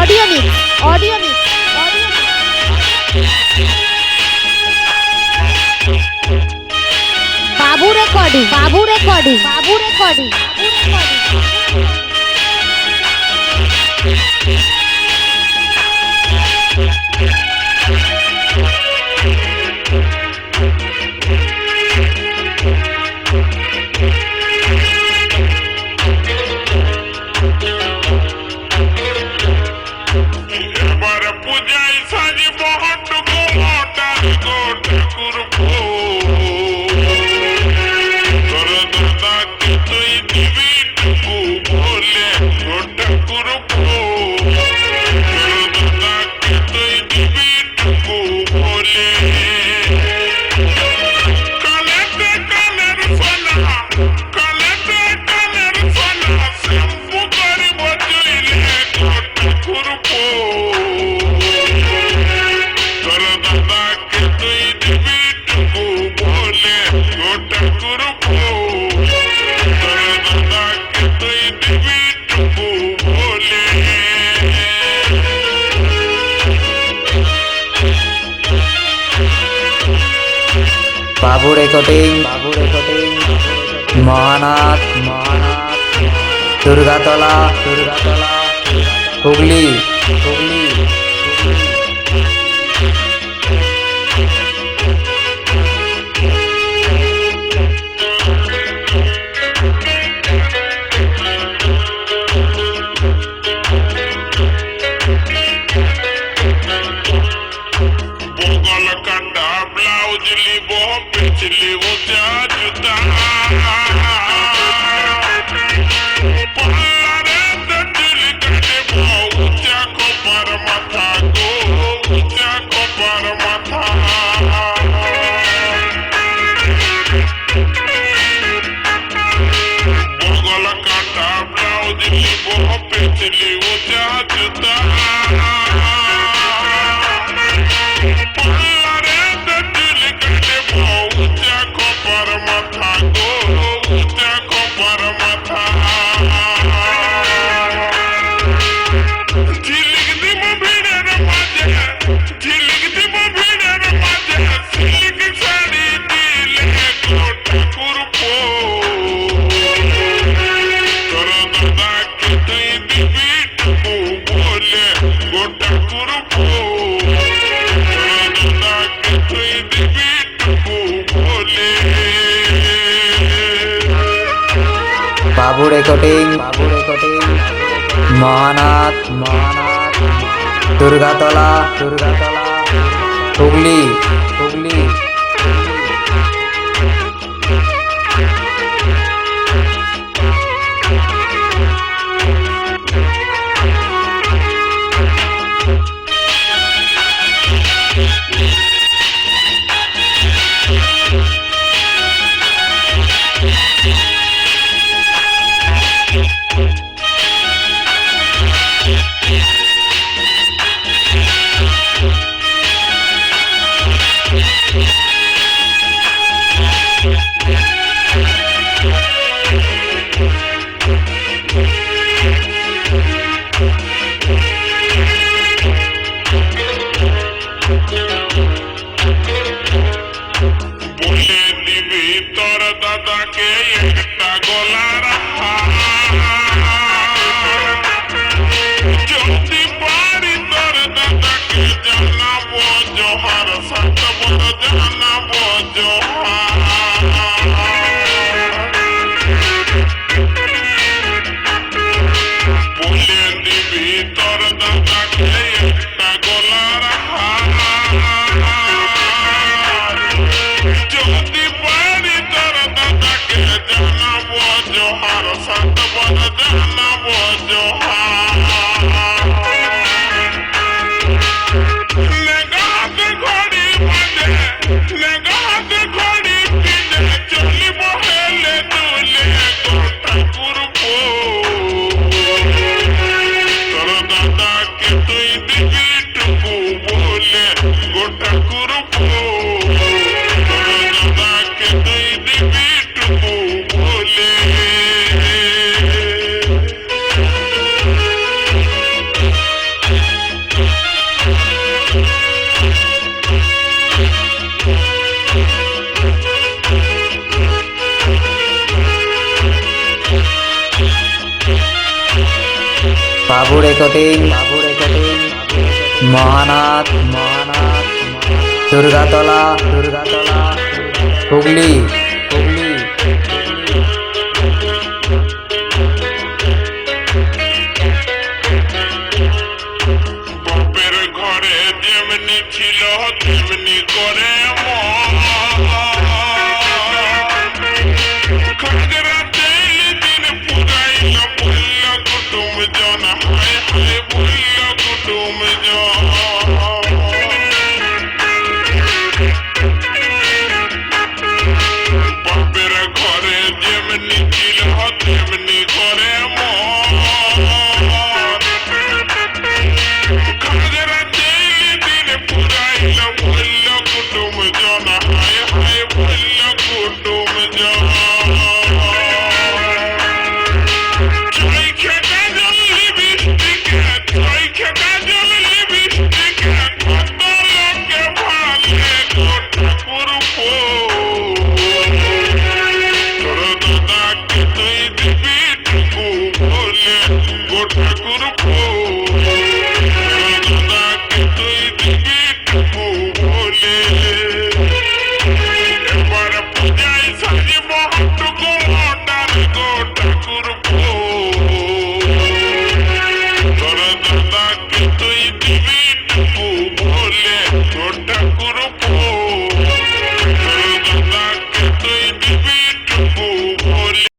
audio mix audio mix Babu recording Babu recording Babu recording Babu recording Babu recording Babu recording Mahanath Mahanath Durgatala Durgatala Hooghly Hooghly Babu recording Babu recording Mahanath Mahanath Durgatala Durgatala Hooghly Hooghly Babu recording Mahanath Mahanath Durgatala Durgatala Hooghly Hooghly বাপের ঘরে যেমনি ছিল তেমনি করে মন